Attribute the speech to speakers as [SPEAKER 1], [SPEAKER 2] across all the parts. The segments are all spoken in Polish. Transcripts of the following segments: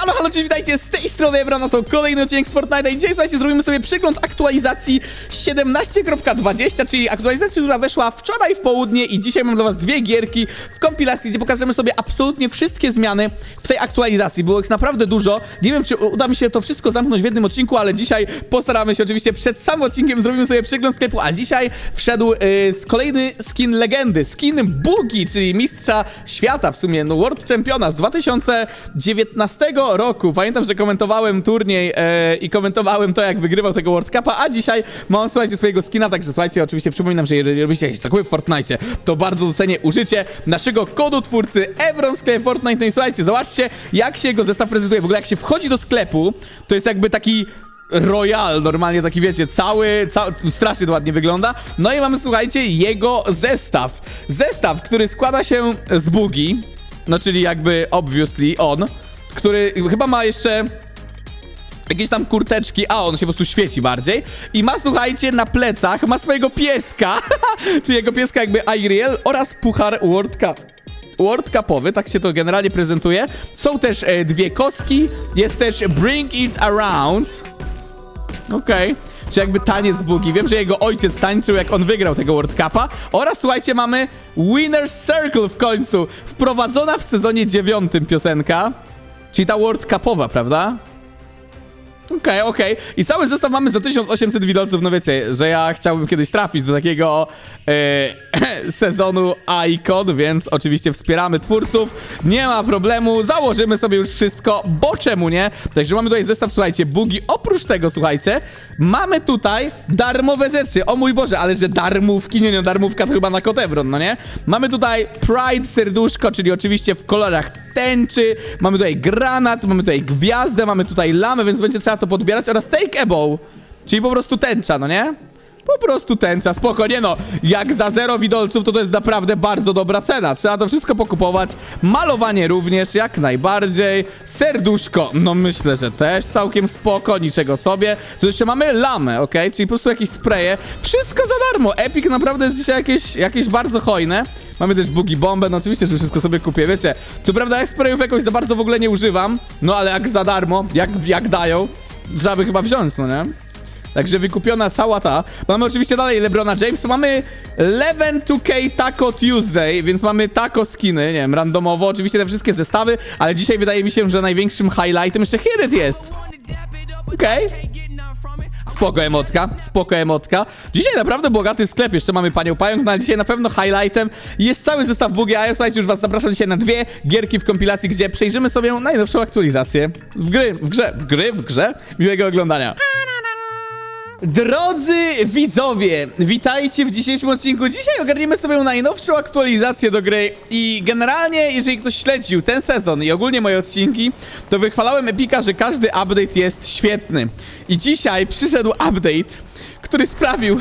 [SPEAKER 1] Halo, halo, cześć, witajcie, z tej strony Ebron, to kolejny odcinek z i dzisiaj, słuchajcie, zrobimy sobie przegląd aktualizacji 17.20, czyli aktualizacji, która weszła wczoraj w południe i dzisiaj mam dla was dwie gierki w kompilacji, gdzie pokażemy sobie absolutnie wszystkie zmiany w tej aktualizacji. Było ich naprawdę dużo, nie wiem, czy uda mi się to wszystko zamknąć w jednym odcinku, ale dzisiaj postaramy się oczywiście przed samym odcinkiem, zrobimy sobie przegląd sklepu, a dzisiaj wszedł yy, kolejny skin legendy, skin Bugi, czyli mistrza świata w sumie, no World Championa z 2019 roku. Pamiętam, że komentowałem turniej e, i komentowałem to, jak wygrywał tego World Cupa, a dzisiaj mam, słuchajcie, swojego skina, także słuchajcie, oczywiście przypominam, że jeżeli robicie jakieś zakupy w Fortnite, to bardzo docenię użycie naszego kodu twórcy Evron w sklepie Fortnite. No i słuchajcie, zobaczcie, jak się jego zestaw prezentuje. W ogóle jak się wchodzi do sklepu, to jest jakby taki Royal, normalnie taki wiecie, cały, cały, strasznie ładnie wygląda. No i mamy, słuchajcie, jego zestaw. Zestaw, który składa się z bugi, no czyli jakby obviously on, który chyba ma jeszcze jakieś tam kurteczki, a on się po prostu świeci bardziej. I ma, słuchajcie, na plecach, ma swojego pieska, czyli jego pieska jakby Ariel oraz puchar World Cup. World Cupowy, tak się to generalnie prezentuje. Są też e, dwie kostki, jest też Bring It Around. Okej. Czy jakby taniec bugi. Wiem, że jego ojciec tańczył, jak on wygrał tego World Cupa. Oraz słuchajcie, mamy Winner's Circle w końcu. Wprowadzona w sezonie dziewiątym piosenka. Czyli ta World Cupowa, prawda? Okej, okej. I cały zestaw mamy za 1800 widelców. No wiecie, że ja chciałbym kiedyś trafić do takiego e, sezonu Icon, więc oczywiście wspieramy twórców. Nie ma problemu, założymy sobie już wszystko, bo czemu nie? Także mamy tutaj zestaw, słuchajcie, bugi. Oprócz tego, słuchajcie, mamy tutaj darmowe rzeczy. O mój Boże, ale że darmówki, nie, nie, darmówka to chyba na Kotevron, no nie? Mamy tutaj Pride serduszko, czyli oczywiście w kolorach tęczy. Mamy tutaj granat, mamy tutaj gwiazdę, mamy tutaj lamę, więc będzie trzeba to podbierać oraz take a bow, czyli po prostu tęcza, no nie? Po prostu tęcza, spoko, nie no, jak za zero widolców, to to jest naprawdę bardzo dobra cena. Trzeba to wszystko pokupować. Malowanie również, jak najbardziej. Serduszko, no myślę, że też całkiem spoko, niczego sobie. Tu jeszcze mamy lamę, ok? Czyli po prostu jakieś spreje. Wszystko za darmo. Epic naprawdę jest dzisiaj jakieś, jakieś bardzo hojne. Mamy też bugi bombę, no oczywiście, że wszystko sobie kupię, wiecie. Tu prawda, sprayów jakoś za bardzo w ogóle nie używam, no ale jak za darmo, jak, jak dają, trzeba by chyba wziąć, no nie? Także wykupiona cała ta. Mamy oczywiście dalej LeBrona Jamesa. Mamy 11-2K Taco Tuesday, więc mamy taco skiny, nie wiem, randomowo. Oczywiście te wszystkie zestawy, ale dzisiaj wydaje mi się, że największym highlightem jeszcze Here it jest. Okej. Spoko emotka, spoko emotka. Dzisiaj naprawdę bogaty sklep, jeszcze mamy panią pająk, no ale dzisiaj na pewno highlightem jest cały zestaw bugi, a ja słuchajcie, już was zapraszam dzisiaj na dwie gierki w kompilacji, gdzie przejrzymy sobie najnowszą aktualizację w gry, w grze, w gry, w grze. Miłego oglądania. Drodzy widzowie, witajcie w dzisiejszym odcinku. Dzisiaj ogarniemy sobie najnowszą aktualizację do gry i generalnie, jeżeli ktoś śledził ten sezon i ogólnie moje odcinki, to wychwalałem Epika, że każdy update jest świetny. I dzisiaj przyszedł update, który sprawił,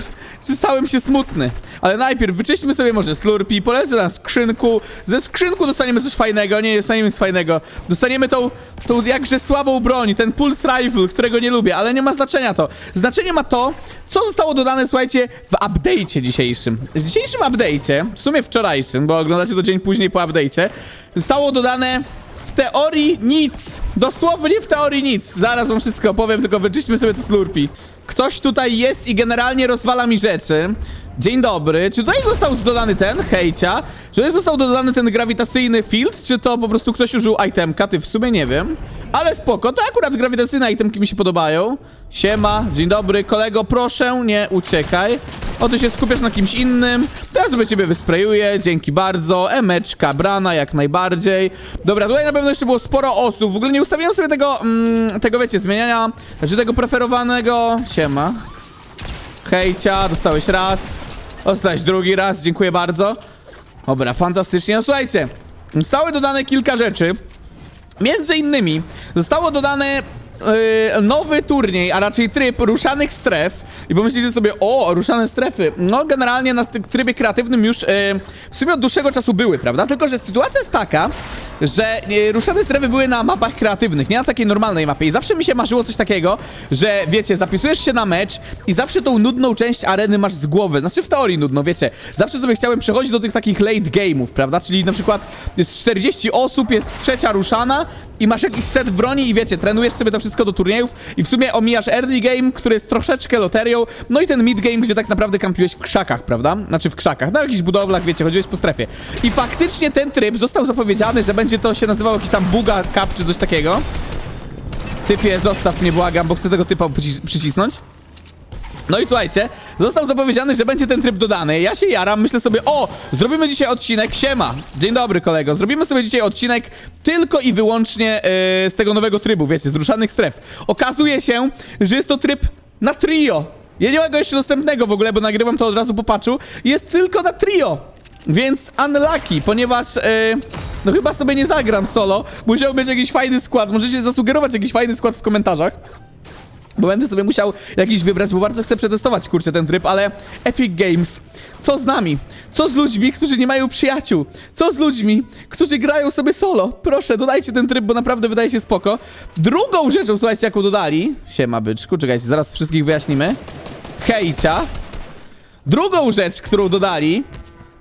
[SPEAKER 1] że stałem się smutny. Ale najpierw wyczyśćmy sobie może slurpi, polecę na skrzynku. Ze skrzynku dostaniemy coś fajnego, nie dostaniemy nic fajnego. Dostaniemy tą, tą jakże słabą broń, ten pulse rifle, którego nie lubię, ale nie ma znaczenia to. Znaczenie ma to, co zostało dodane, słuchajcie, w update'cie dzisiejszym. W dzisiejszym update'cie, w sumie wczorajszym, bo oglądacie to dzień później po update'cie, zostało dodane w teorii nic. Dosłownie w teorii nic. Zaraz wam wszystko opowiem, tylko wyczyśćmy sobie to slurpi. Ktoś tutaj jest i generalnie rozwala mi rzeczy. Dzień dobry. Czy tutaj został dodany ten, hejcia? Czy tutaj został dodany ten grawitacyjny field, czy to po prostu ktoś użył itemka? Ty w sumie nie wiem. Ale spoko, to akurat grawitacyjne itemki mi się podobają. Siema, dzień dobry, kolego, proszę, nie uciekaj. O, ty się skupiasz na kimś innym. Ja sobie ciebie wysprejuję, dzięki bardzo. Emeczka, brana, jak najbardziej. Dobra, tutaj na pewno jeszcze było sporo osób. W ogóle nie ustawiłem sobie tego, mm, tego wiecie, zmieniania, znaczy tego preferowanego. Siema. Hejcia, dostałeś raz. Dostałeś drugi raz, dziękuję bardzo. Dobra, fantastycznie. No słuchajcie, zostały dodane kilka rzeczy. Między innymi zostało dodane yy, nowy turniej, a raczej tryb ruszanych stref. I pomyślicie sobie, o, ruszane strefy. No, generalnie na trybie kreatywnym już yy, w sumie od dłuższego czasu były, prawda? Tylko, że sytuacja jest taka, że e, ruszane strefy były na mapach kreatywnych, nie na takiej normalnej mapie. I zawsze mi się marzyło coś takiego, że wiecie, zapisujesz się na mecz i zawsze tą nudną część areny masz z głowy. Znaczy w teorii nudno, wiecie. Zawsze sobie chciałem przechodzić do tych takich late game'ów, prawda? Czyli na przykład jest 40 osób, jest trzecia ruszana i masz jakiś set broni i wiecie, trenujesz sobie to wszystko do turniejów i w sumie omijasz early game, który jest troszeczkę loterią, no i ten mid game, gdzie tak naprawdę kampiłeś w krzakach, prawda? Znaczy w krzakach, na jakichś budowlach, wiecie, chodziłeś po strefie. I faktycznie ten tryb został zapowiedziany, że będzie to się nazywało jakiś tam buga cup czy coś takiego. Typie, zostaw mnie, błagam, bo chcę tego typa przycis- przycisnąć. No i słuchajcie, został zapowiedziany, że będzie ten tryb dodany. Ja się jaram, myślę sobie, o, zrobimy dzisiaj odcinek, siema, dzień dobry kolego, zrobimy sobie dzisiaj odcinek tylko i wyłącznie yy, z tego nowego trybu, wiecie, z ruszanych stref. Okazuje się, że jest to tryb na trio. Ja nie ma go jeszcze dostępnego w ogóle, bo nagrywam to od razu po patchu. Jest tylko na trio. Więc unlucky, ponieważ yy, no chyba sobie nie zagram solo. Musiał być jakiś fajny skład. Możecie zasugerować jakiś fajny skład w komentarzach. Bo będę sobie musiał jakiś wybrać, bo bardzo chcę przetestować, kurczę, ten tryb, ale Epic Games, co z nami? Co z ludźmi, którzy nie mają przyjaciół? Co z ludźmi, którzy grają sobie solo? Proszę, dodajcie ten tryb, bo naprawdę wydaje się spoko. Drugą rzeczą, słuchajcie, jaką dodali... Siema, byczku, czekajcie, zaraz wszystkich wyjaśnimy. Hejcia. Drugą rzecz, którą dodali,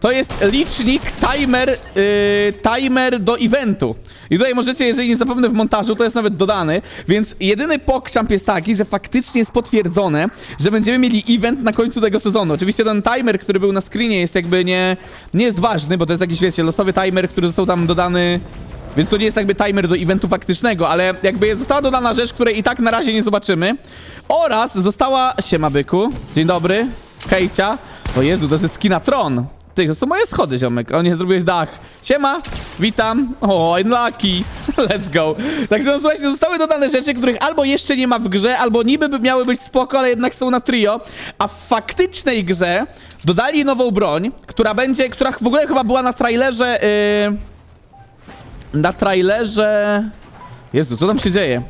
[SPEAKER 1] to jest licznik, timer, yy, timer do eventu. I tutaj możecie, jeżeli nie zapomnę w montażu, to jest nawet dodany, więc jedyny pokczamp jest taki, że faktycznie jest potwierdzone, że będziemy mieli event na końcu tego sezonu. Oczywiście ten timer, który był na screenie jest jakby nie, nie jest ważny, bo to jest jakiś, wiecie, losowy timer, który został tam dodany więc to nie jest jakby timer do eventu faktycznego, ale jakby została dodana rzecz, której i tak na razie nie zobaczymy. Oraz została... Siema, byku. Dzień dobry. Hejcia. O Jezu, to jest skina Tron. Ty, to są moje schody, ziomek. O nie, zrobiłeś dach. Siema, witam. O, unlucky. Let's go. Także no słuchajcie, zostały dodane rzeczy, których albo jeszcze nie ma w grze, albo niby by miały być spoko, ale jednak są na trio. A w faktycznej grze dodali nową broń, która będzie, która w ogóle chyba była na trailerze... Yy na trailerze... Jezu, co tam się dzieje?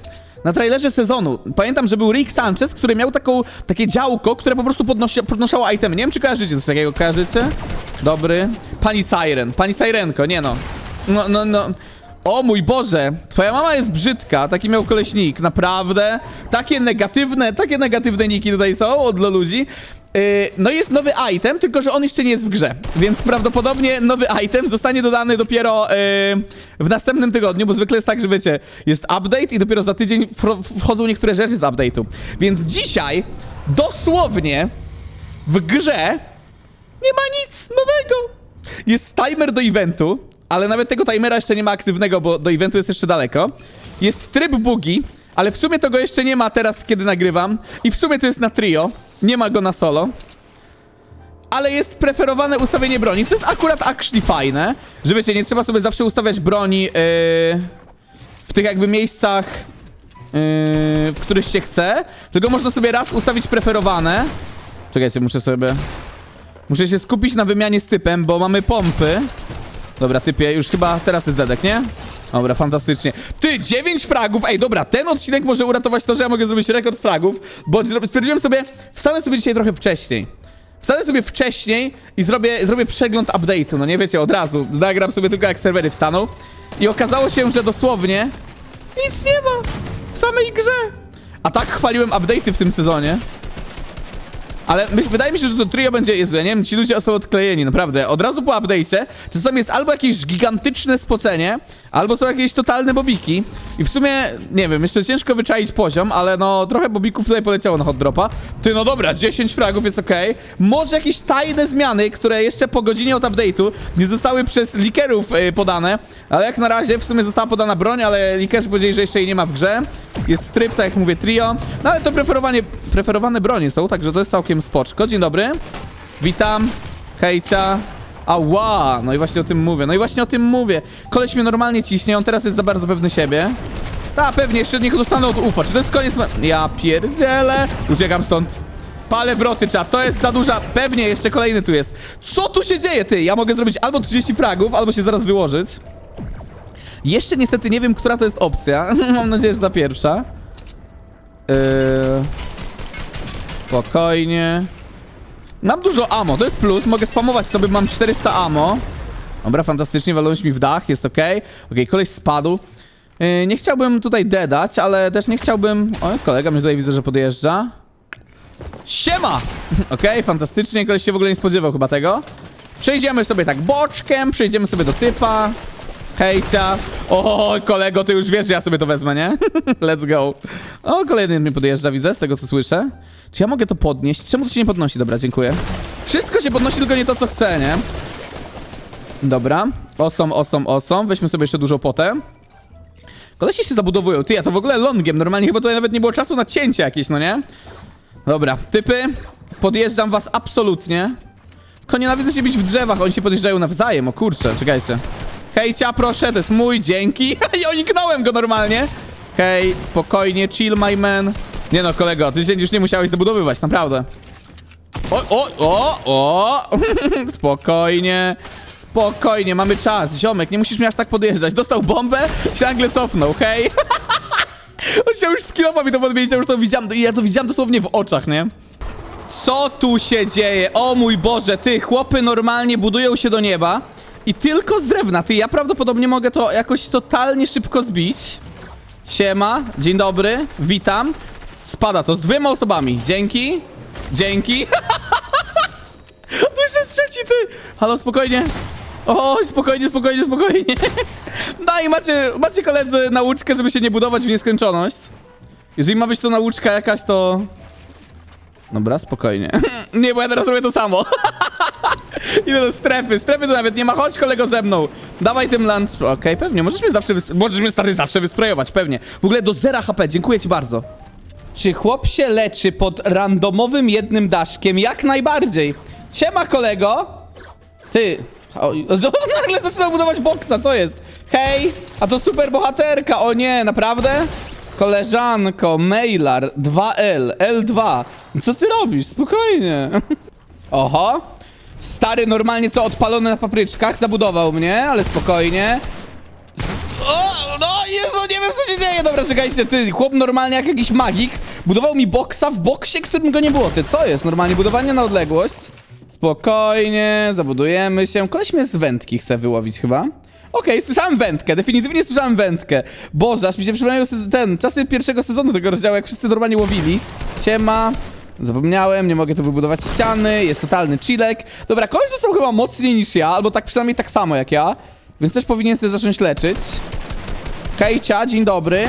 [SPEAKER 1] Na trailerze sezonu. Pamiętam, że był Rick Sanchez, który miał taką, takie działko, które po prostu podnosi, podnoszało itemy. Nie wiem, czy kojarzycie coś takiego. Kojarzycie? Dobry. Pani Siren. Pani Sirenko, nie no. No, no, no. O mój Boże, twoja mama jest brzydka, taki miał koleśnik, naprawdę. Takie negatywne, takie negatywne niki tutaj są od ludzi. Yy, no jest nowy item, tylko że on jeszcze nie jest w grze, więc prawdopodobnie nowy item zostanie dodany dopiero yy, w następnym tygodniu, bo zwykle jest tak, że wiecie, jest update i dopiero za tydzień wchodzą niektóre rzeczy z update'u. Więc dzisiaj dosłownie w grze nie ma nic nowego. Jest timer do eventu, ale nawet tego timera jeszcze nie ma aktywnego, bo do eventu jest jeszcze daleko. Jest tryb bugi, ale w sumie to go jeszcze nie ma teraz, kiedy nagrywam. I w sumie to jest na trio. Nie ma go na solo. Ale jest preferowane ustawienie broni. To jest akurat actually fajne, że wiecie, nie trzeba sobie zawsze ustawiać broni yy, w tych jakby miejscach, yy, w których się chce. Tylko można sobie raz ustawić preferowane. Czekajcie, muszę sobie... Muszę się skupić na wymianie z typem, bo mamy pompy. Dobra, typie, już chyba teraz jest dedek, nie? Dobra, fantastycznie. Ty, 9 fragów! Ej, dobra, ten odcinek może uratować to, że ja mogę zrobić rekord fragów, bo stwierdziłem sobie, wstanę sobie dzisiaj trochę wcześniej. Wstanę sobie wcześniej i zrobię, zrobię przegląd update'u, no nie wiecie, od razu. Nagram sobie tylko jak serwery wstaną. I okazało się, że dosłownie nic nie ma w samej grze. A tak chwaliłem update'y w tym sezonie. Ale myśl, wydaje mi się, że to trio będzie, Jezu, ja nie wiem, ci ludzie są odklejeni, naprawdę. Od razu po update'cie czasami jest albo jakieś gigantyczne spocenie, albo są jakieś totalne bobiki. I w sumie, nie wiem, jeszcze ciężko wyczaić poziom, ale no trochę bobików tutaj poleciało na hot dropa. Ty, no dobra, 10 fragów jest okej. Może jakieś tajne zmiany, które jeszcze po godzinie od update'u nie zostały przez likerów y, podane, ale jak na razie w sumie została podana broń, ale likerzy powiedzieli, że jeszcze jej nie ma w grze. Jest tryb, tak jak mówię, trio. No ale to preferowanie, preferowane bronie są, także to jest całkiem spoczko. Dzień dobry. Witam. Hejcia. Ała, no i właśnie o tym mówię, no i właśnie o tym mówię. Koleś mnie normalnie ciśnie, on teraz jest za bardzo pewny siebie. Ta, pewnie, jeszcze niech dostanę od ufa. Czy to jest koniec? Ja pierdzielę. Uciekam stąd. Palę wroty, czat. To jest za duża. Pewnie, jeszcze kolejny tu jest. Co tu się dzieje, ty? Ja mogę zrobić albo 30 fragów, albo się zaraz wyłożyć. Jeszcze niestety nie wiem, która to jest opcja. Mam nadzieję, że ta pierwsza. Yy... Spokojnie. Mam dużo ammo, to jest plus. Mogę spamować sobie, mam 400 ammo. Dobra, fantastycznie, walnąłeś mi w dach, jest okej. Okej, koleś spadł. Yy, nie chciałbym tutaj dedać, ale też nie chciałbym... O, kolega mnie tutaj widzę, że podjeżdża. Siema! Okej, fantastycznie, koleś się w ogóle nie spodziewał chyba tego. Przejdziemy sobie tak boczkiem, przejdziemy sobie do typa. Hejcia. O, kolego, ty już wiesz, że ja sobie to wezmę, nie? Let's go. O, kolejny mnie podjeżdża, widzę, z tego co słyszę. Czy ja mogę to podnieść? Czemu to się nie podnosi? Dobra, dziękuję. Wszystko się podnosi, tylko nie to, co chcę, nie? Dobra. Osom, osom, osom. Weźmy sobie jeszcze dużo potem. Kolesie się zabudowują. Ty, ja to w ogóle longiem. Normalnie chyba tutaj nawet nie było czasu na cięcie jakieś, no nie? Dobra, typy. Podjeżdżam was absolutnie. Tylko nienawidzę się bić w drzewach, oni się podjeżdżają nawzajem, o kurczę, czekajcie. Hejcia, proszę, to jest mój, dzięki. I oniknąłem go normalnie. Hej, spokojnie, chill my man. Nie no, kolego, ty się już nie musiałeś zabudowywać, naprawdę. O, o, o, o! Spokojnie. Spokojnie, mamy czas. Ziomek, nie musisz mnie aż tak podjeżdżać. Dostał bombę, się nagle cofnął, hej. On się już skillował mi to podmienić, ja już to widziałem, ja to widziałem dosłownie w oczach, nie? Co tu się dzieje? O mój Boże, ty, chłopy normalnie budują się do nieba i tylko z drewna. Ty, ja prawdopodobnie mogę to jakoś totalnie szybko zbić. Siema, dzień dobry, witam. Spada to z dwiema osobami. Dzięki, dzięki. tu jeszcze jest trzeci, ty. Halo, spokojnie. O, spokojnie, spokojnie, spokojnie. No i macie, macie koledzy nauczkę, żeby się nie budować w nieskończoność. Jeżeli ma być to nauczka jakaś, to... Dobra, spokojnie. nie, bo ja teraz robię to samo. Idę do strefy. Strefy tu nawet nie ma. Chodź kolego ze mną. Dawaj tym lunch. Okej, pewnie. Możesz mnie zawsze Możesz mnie stary zawsze wysprejować, pewnie. W ogóle do zera HP. Dziękuję ci bardzo. Czy chłop się leczy pod randomowym jednym daszkiem? Jak najbardziej. Siema kolego. Ty. O, no, nagle zaczyna budować boksa, co jest? Hej, a to super bohaterka. O nie, naprawdę? Koleżanko, mailar 2L, L2. Co ty robisz? Spokojnie. Oho. Stary normalnie co odpalony na papryczkach, zabudował mnie, ale spokojnie. O, no Jezu, nie wiem co się dzieje. Dobra, czekajcie, ty, chłop normalnie jak jakiś magik budował mi boksa w boksie, którym go nie było. Ty, co jest? Normalnie budowanie na odległość. Spokojnie, zabudujemy się. Koleś mnie z wędki chce wyłowić chyba. Okej, słyszałem wędkę, definitywnie słyszałem wędkę. Boże, aż mi się przypomniał ten, czasy pierwszego sezonu tego rozdziału, jak wszyscy normalnie łowili. Siema. Zapomniałem, nie mogę tu wybudować ściany, jest totalny chillek. Dobra, koleś dostał chyba mocniej niż ja, albo tak przynajmniej tak samo jak ja. Więc też powinien sobie zacząć leczyć. Hejcia, dzień dobry.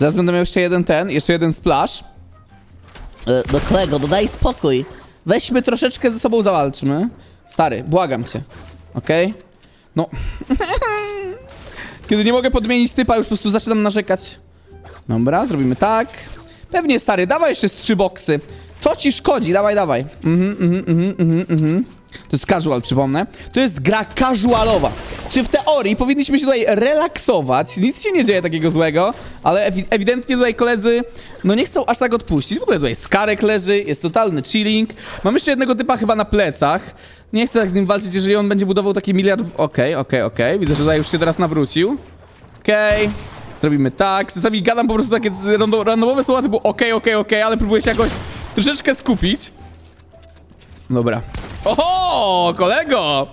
[SPEAKER 1] Zaraz będę miał jeszcze jeden ten, jeszcze jeden splash. E, No kolego, no daj spokój. Weźmy troszeczkę ze sobą zawalczmy. Stary, błagam cię. Okej? No. Kiedy nie mogę podmienić typa, już po prostu zaczynam narzekać. Dobra, zrobimy tak. Pewnie, stary, dawaj jeszcze z trzy boksy. Co ci szkodzi? Dawaj, dawaj. Mhm, mhm, mhm, mhm, mhm. To jest casual, przypomnę. To jest gra casualowa. Czy w teorii powinniśmy się tutaj relaksować? Nic się nie dzieje takiego złego, ale ewi ewidentnie tutaj koledzy no nie chcą aż tak odpuścić. W ogóle tutaj Skarek leży, jest totalny chilling. Mam jeszcze jednego typa chyba na plecach. Nie chcę tak z nim walczyć, jeżeli on będzie budował taki miliard... Okej, okej, okej. Widzę, że tutaj już się teraz nawrócił. Okej. Zrobimy tak. Czasami gadam po prostu takie rando- randomowe słowa typu okej, okej, okej, ale próbuję się jakoś troszeczkę skupić. Dobra. Oho, kolego!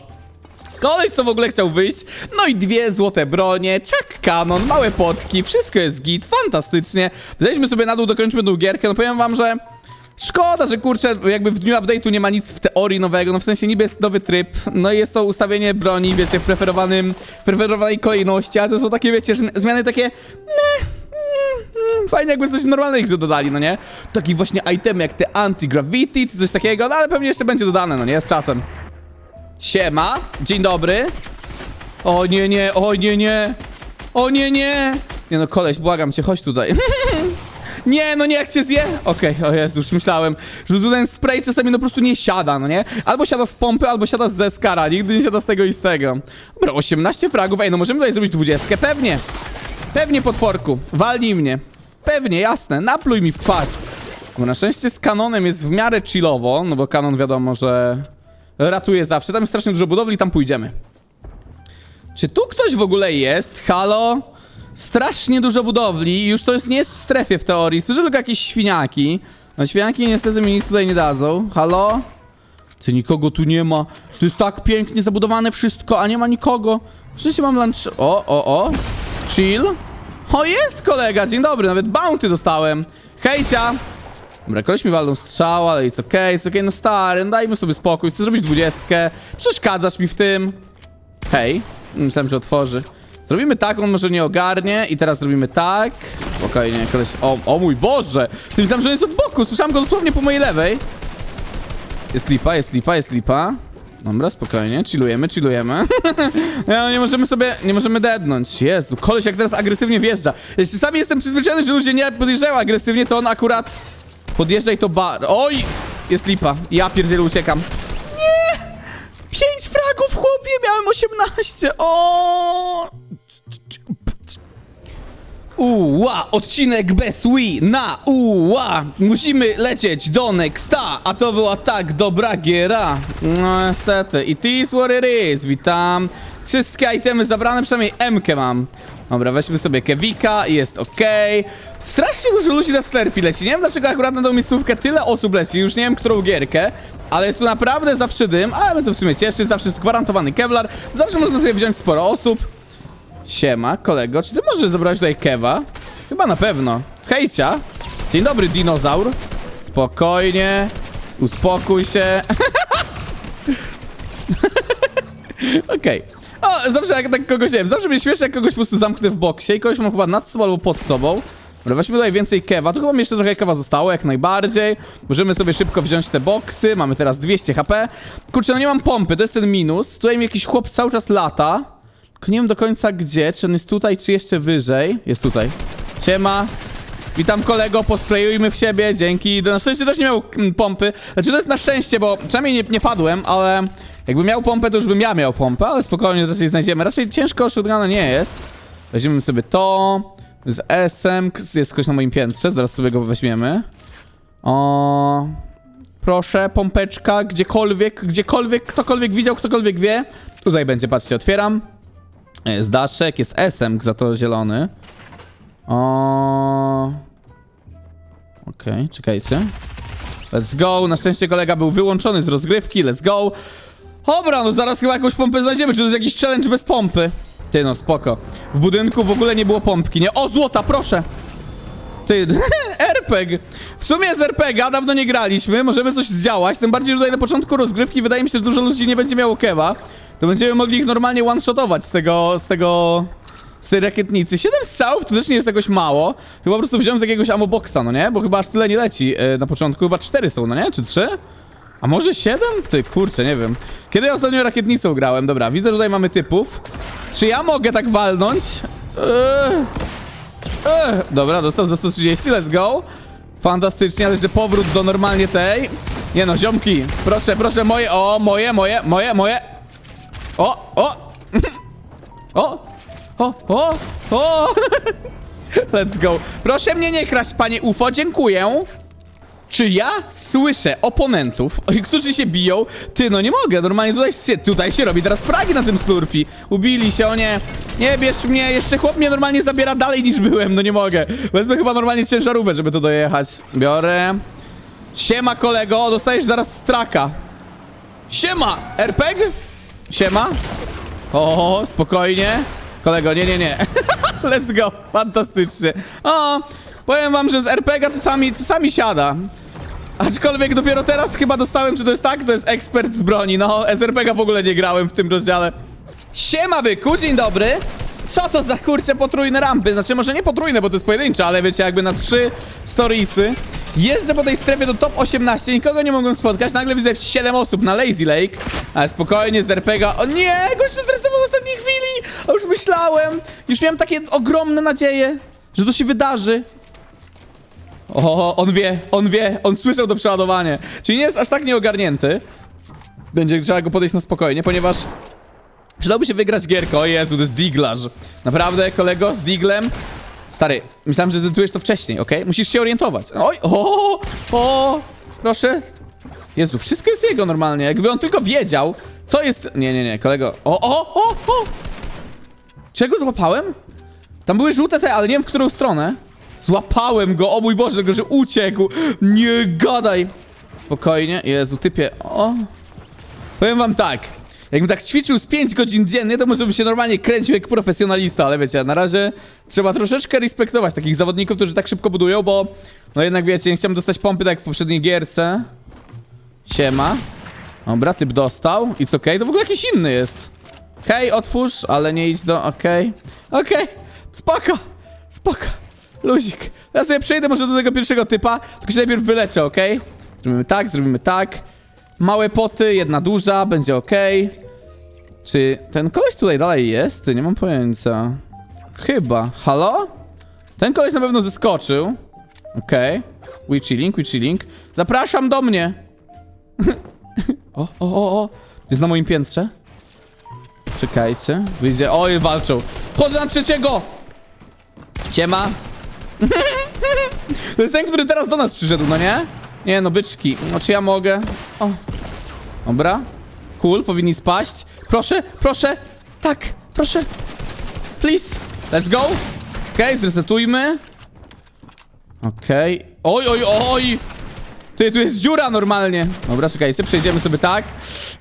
[SPEAKER 1] Koleś, co w ogóle chciał wyjść. No i dwie złote bronie, czak kanon, małe potki, wszystko jest git, fantastycznie. Zejdźmy sobie na dół, dokończmy tą gierkę. No powiem wam, że szkoda, że kurczę, jakby w dniu update'u nie ma nic w teorii nowego, no w sensie niby jest nowy tryb, no i jest to ustawienie broni, wiecie, w preferowanym, preferowanej kolejności, ale to są takie, wiecie, że zmiany takie... Mm, Fajnie jakby coś normalnego dodali, no nie? Taki właśnie item jak te anti-gravity czy coś takiego, no ale pewnie jeszcze będzie dodane, no nie? Z czasem. Siema, dzień dobry. O nie, nie, o nie, nie. O nie, nie. Nie no, koleś, błagam cię, chodź tutaj. Nie, no nie, jak się zje. Okej, o Jezu, już myślałem, że ten spray czasami no po prostu nie siada, no nie? Albo siada z pompy, albo siada z zeskara, nigdy nie siada z tego i z tego. Dobra, 18 fragów, ej, no możemy tutaj zrobić 20, pewnie. Pewnie, potworku, walnij mnie. Pewnie, jasne, napluj mi w twarz. Bo na szczęście z kanonem jest w miarę chillowo, no bo kanon wiadomo, że ratuje zawsze. Tam jest strasznie dużo budowli, tam pójdziemy. Czy tu ktoś w ogóle jest? Halo? Strasznie dużo budowli, już to jest, nie jest w strefie w teorii. Słyszę tylko jakieś świniaki. No świniaki niestety mi nic tutaj nie dadzą. Halo? Ty nikogo tu nie ma. Tu jest tak pięknie zabudowane wszystko, a nie ma nikogo. Rzeczywiście mam lunch... O, o, o. Chill. O, jest kolega, dzień dobry, nawet bounty dostałem. Hejcia. Dobra, koleś mi walną strzał, ale jest okej, jest okej, no stary, no dajmy sobie spokój, chcę zrobić dwudziestkę. Przeszkadzasz mi w tym. Hej, myślałem, że otworzy. Zrobimy tak, on może nie ogarnie i teraz zrobimy tak. Spokojnie, koleś... O, o mój Boże! Ty myślałem, że jest od boku, słyszałem go dosłownie po mojej lewej. Jest lipa, jest lipa, jest lipa. Dobra, spokojnie, chillujemy, chillujemy. no, nie możemy sobie, nie możemy deadnąć. Jezu, koleś jak teraz agresywnie wjeżdża. Czasami jestem przyzwyczajony, że ludzie nie podjeżdżają agresywnie, to on akurat podjeżdża i to bar... Oj! Jest lipa. Ja pierdzielę uciekam. Nie! Pięć fragów, chłopie, miałem 18. O! Uła, odcinek bez Wii na uła. Musimy lecieć do Nexta, a to była tak dobra giera. No niestety, it is what it is. Witam. Wszystkie itemy zabrane, przynajmniej M-kę mam. Dobra, weźmy sobie Kevika i jest ok. Strasznie dużo ludzi na Slurpee leci. Nie wiem dlaczego akurat na tą miejscówkę tyle osób leci. Już nie wiem którą gierkę. Ale jest tu naprawdę zawsze dym, ale to w sumie cieszy. Zawsze jest gwarantowany Kevlar. Zawsze można sobie wziąć sporo osób. Siema, kolego, czy ty możesz zabrać tutaj kewa? Chyba na pewno. Hejcia. Dzień dobry, dinozaur. Spokojnie. Uspokój się. Okej. O, zawsze jak tak kogoś, nie wiem, zawsze mnie śmieszy, jak kogoś po prostu zamknę w boksie i kogoś mam chyba nad sobą albo pod sobą. Dobra, weźmy tutaj więcej kewa. Tu chyba mi jeszcze trochę kewa zostało, jak najbardziej. Możemy sobie szybko wziąć te boksy. Mamy teraz 200 HP. Kurczę, no nie mam pompy, to jest ten minus. Tutaj mi jakiś chłop cały czas lata. Tylko nie wiem do końca gdzie, czy on jest tutaj, czy jeszcze wyżej. Jest tutaj. Siema. Witam kolego, posprayujmy w siebie, dzięki. Na szczęście też nie miał mm, pompy. Znaczy to jest na szczęście, bo przynajmniej nie, nie padłem, ale jakby miał pompę, to już bym ja miał pompę, ale spokojnie też jej znajdziemy. Raczej ciężko shotguna nie jest. Weźmiemy sobie to. Z SM, jest ktoś na moim piętrze, zaraz sobie go weźmiemy. O, Proszę, pompeczka, gdziekolwiek, gdziekolwiek, ktokolwiek widział, ktokolwiek wie. Tutaj będzie, patrzcie, otwieram. Jest daszek, jest SM za to zielony. O. Okej, okay, czekajcie. Let's go. Na szczęście kolega był wyłączony z rozgrywki. Let's go. Dobra, no zaraz chyba jakąś pompę znajdziemy. Czy to jest jakiś challenge bez pompy? Ty no, spoko. W budynku w ogóle nie było pompki, nie? O, złota, proszę! Ty, RPG. W sumie z RPG dawno nie graliśmy, możemy coś zdziałać. Tym bardziej tutaj na początku rozgrywki wydaje mi się, że dużo ludzi nie będzie miało kewa. To będziemy mogli ich normalnie one-shotować z tego, z tego, z tej rakietnicy. 7 strzałów to też nie jest jakoś mało. Chyba po prostu wziąłem z jakiegoś ammo-boxa, no nie? Bo chyba aż tyle nie leci e, na początku. Chyba 4 są, no nie? Czy 3? A może 7? Ty, kurczę, nie wiem. Kiedy ja ostatnio rakietnicą grałem? Dobra, widzę, że tutaj mamy typów. Czy ja mogę tak walnąć? Eee, dobra, dostał za 130, let's go. Fantastycznie, ale że powrót do normalnie tej. Nie no, ziomki, proszę, proszę, moje, o, moje, moje, moje, moje. O, o, o, o, o, o. Let's go. Proszę mnie nie kraść, panie UFO, dziękuję. Czy ja słyszę oponentów, którzy się biją? Ty, no nie mogę, normalnie tutaj się, tutaj się robi teraz fragi na tym slurpi. Ubili się, o nie. Nie bierz mnie, jeszcze chłop mnie normalnie zabiera dalej niż byłem, no nie mogę. Wezmę chyba normalnie ciężarówkę, żeby tu dojechać. Biorę. Siema kolego, dostajesz zaraz straka. Siema, RPG? Siema. O, spokojnie. Kolego, nie, nie, nie. Let's go, fantastycznie. O, powiem wam, że z RPG czasami, czasami siada. Aczkolwiek dopiero teraz chyba dostałem, czy to jest tak, to jest ekspert z broni. No, SRPG w ogóle nie grałem w tym rozdziale. Siema byku, dzień dobry. Co to za kurcze potrójne rampy? Znaczy może nie potrójne, bo to jest pojedyncze, ale wiecie, jakby na trzy storiesy. Jeżdżę po tej strefie do top 18, nikogo nie mogłem spotkać, nagle widzę 7 osób na Lazy Lake. Ale spokojnie, z RPG. O nie, gościu stresował w ostatniej chwili! A już myślałem, już miałem takie ogromne nadzieje, że to się wydarzy. O, on wie, on wie, on słyszał to przeładowanie. Czyli nie jest aż tak nieogarnięty. Będzie trzeba go podejść na spokojnie, ponieważ przydałby się wygrać gierkę. O Jezu, to jest diglarz. Naprawdę, kolego, z diglem. Stary, myślałem, że zdecydujesz to wcześniej, okej? Musisz się orientować. Oj, o, o, proszę. Jezu, wszystko jest jego normalnie. Jakby on tylko wiedział, co jest... Nie, nie, nie, kolego. O, o, o, o! Czego złapałem? Tam były żółte te, ale nie wiem w którą stronę. Złapałem go, o mój Boże, tylko że uciekł. Nie gadaj. Spokojnie, Jezu, typie. O, Powiem wam tak. Jakbym tak ćwiczył z 5 godzin dziennie, to może bym się normalnie kręcił jak profesjonalista, ale wiecie, na razie trzeba troszeczkę respektować takich zawodników, którzy tak szybko budują, bo no jednak wiecie, nie chciałem dostać pompy tak jak w poprzedniej gierce. Siema. Dobra, typ dostał. It's okej, to w ogóle jakiś inny jest. Okej, otwórz, ale nie idź do... Okej. Okej, spoko. Spoko. Luzik. Ja sobie przejdę może do tego pierwszego typa, tylko się najpierw wyleczę, okej? Zrobimy tak, zrobimy tak. Małe poty, jedna duża, będzie okej. Czy ten koleś tutaj dalej jest? Nie mam pojęcia. Chyba. Halo? Ten koleś na pewno zeskoczył. Okej. We chilling, we chilling. Zapraszam do mnie. o, o, o, o. Jest na moim piętrze. Czekajcie. Wyjdzie. Oj, walczą. Chodzę na trzeciego! Siema. to jest ten, który teraz do nas przyszedł, no nie? Nie, no byczki. No czy ja mogę? O. Dobra. Cool, powinni spaść. Proszę, proszę. Tak, proszę. Please. Let's go. Okej, zresetujmy. Okej. Oj, oj, oj. Ty, tu jest dziura normalnie. Dobra, czekajcie, przejdziemy sobie tak.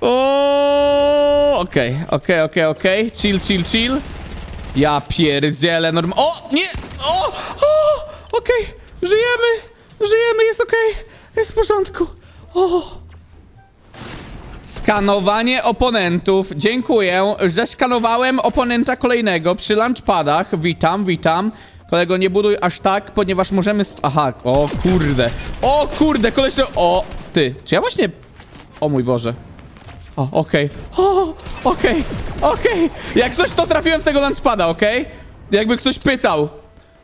[SPEAKER 1] O, Okej, okej, okej, okej. Chill, chill, chill. Ja pierdzielę norm... O, nie! O, o, okej. Żyjemy, żyjemy, jest okej. Jest w porządku. O. Skanowanie oponentów. Dziękuję. Zeskanowałem oponenta kolejnego przy launchpadach. Witam, witam. Kolego, nie buduj aż tak, ponieważ możemy... Aha, o kurde. O kurde, koleś. O, ty. Czy ja właśnie... O mój Boże. O, okej. O, okej, okej. Jak coś, to trafiłem w tego launchpada, okej? Jakby ktoś pytał.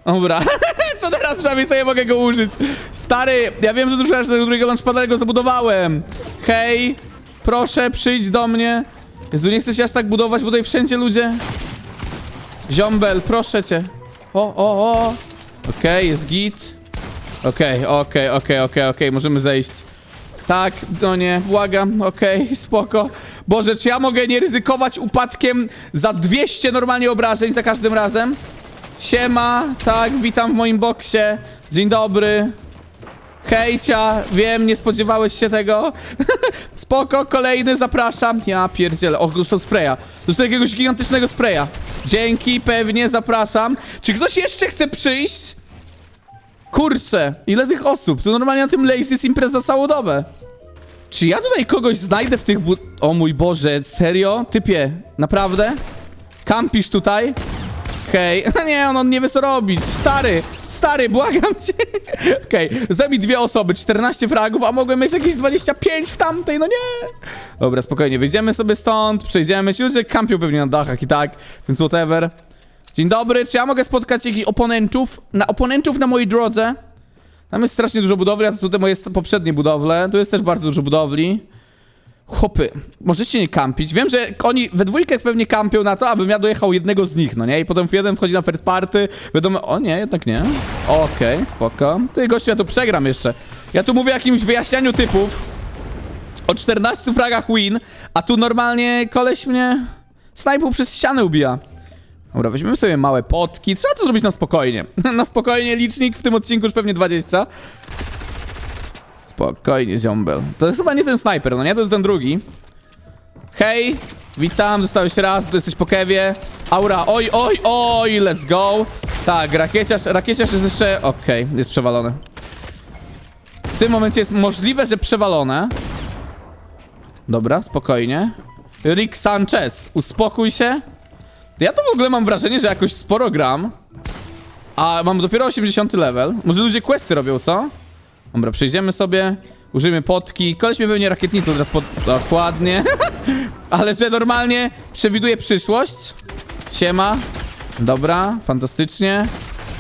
[SPEAKER 1] Dobra, teraz przynajmniej sobie mogę go użyć. Stary, ja wiem, że dużo tego drugiego launchpada ale go zabudowałem. Hej, proszę przyjdź do mnie. Jezu, nie chcę się aż tak budować, bo tutaj wszędzie ludzie. Ziombel, proszę cię. O, o, o. Okej, jest git. Okej, okej, okej, okej, okej, możemy zejść. Tak, no nie, błagam, okej, spoko. Boże, czy ja mogę nie ryzykować upadkiem za 200 normalnie obrażeń za każdym razem? Siema, tak, witam w moim boksie. Dzień dobry. Hejcia, wiem, nie spodziewałeś się tego. Spoko, kolejny, zapraszam. Ja pierdzielę. O, dostał spraya. Dostał jakiegoś gigantycznego spraya. Dzięki, pewnie, zapraszam. Czy ktoś jeszcze chce przyjść? Kurczę, ile tych osób? Tu normalnie na tym Lazy jest impreza całą dobę. Czy ja tutaj kogoś znajdę w tych bu... O mój Boże, serio? Typie, naprawdę? Kampisz tutaj? Hej, nie, on, on nie wie co robić. Stary, stary, błagam cię. Okej, zabij dwie osoby, 14 fragów, a mogłem mieć jakieś 25 w tamtej, no nie. Dobra, spokojnie, wyjdziemy sobie stąd, przejdziemy. Ci ludzie kampią pewnie na dachach i tak, więc whatever. Dzień dobry, czy ja mogę spotkać jakichś oponentów? Na oponentów na mojej drodze? Tam jest strasznie dużo budowli, a to są te moje poprzednie budowle. Tu jest też bardzo dużo budowli. Chłopy, możecie nie kampić. Wiem, że oni we dwójkę pewnie kampią na to, abym ja dojechał jednego z nich, no nie? I potem jeden wchodzi na third party, wiadomo, o nie, jednak nie. Okej, spoko. Ty, gościu, ja tu przegram jeszcze. Ja tu mówię o jakimś wyjaśnianiu typów. O 14 fragach win, a tu normalnie koleś mnie snajpą przez ścianę ubija. Dobra, weźmiemy sobie małe potki. Trzeba to zrobić na spokojnie. na spokojnie, licznik w tym odcinku już pewnie 20. Spokojnie, ziombel. To jest chyba nie ten snajper, no nie? To jest ten drugi. Hej, witam, dostałeś raz, tu jesteś po kewie. Aura, oj, oj, oj, let's go. Tak, rakieciarz, rakieciarz jest jeszcze... Okej, jest przewalone. W tym momencie jest możliwe, że przewalone. Dobra, spokojnie. Rick Sanchez, uspokój się. Ja to w ogóle mam wrażenie, że jakoś sporo gram. A mam dopiero 80 level. Może ludzie questy robią, co? Dobra, przejdziemy sobie. Użyjmy potki. Koleś mnie pewnie rakietnicą teraz pod... Dokładnie. Ale że normalnie przewiduje przyszłość. Siema. Dobra, fantastycznie.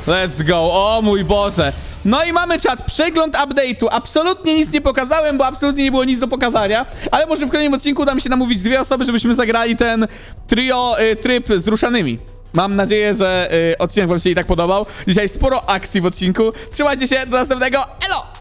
[SPEAKER 1] Let's go. O mój Boże. No i mamy czat, przegląd update'u. Absolutnie nic nie pokazałem, bo absolutnie nie było nic do pokazania. Ale może w kolejnym odcinku uda mi się namówić dwie osoby, żebyśmy zagrali ten trio y, tryb z ruszanymi. Mam nadzieję, że y, odcinek wam się i tak podobał. Dzisiaj sporo akcji w odcinku. Trzymajcie się, do następnego. Elo!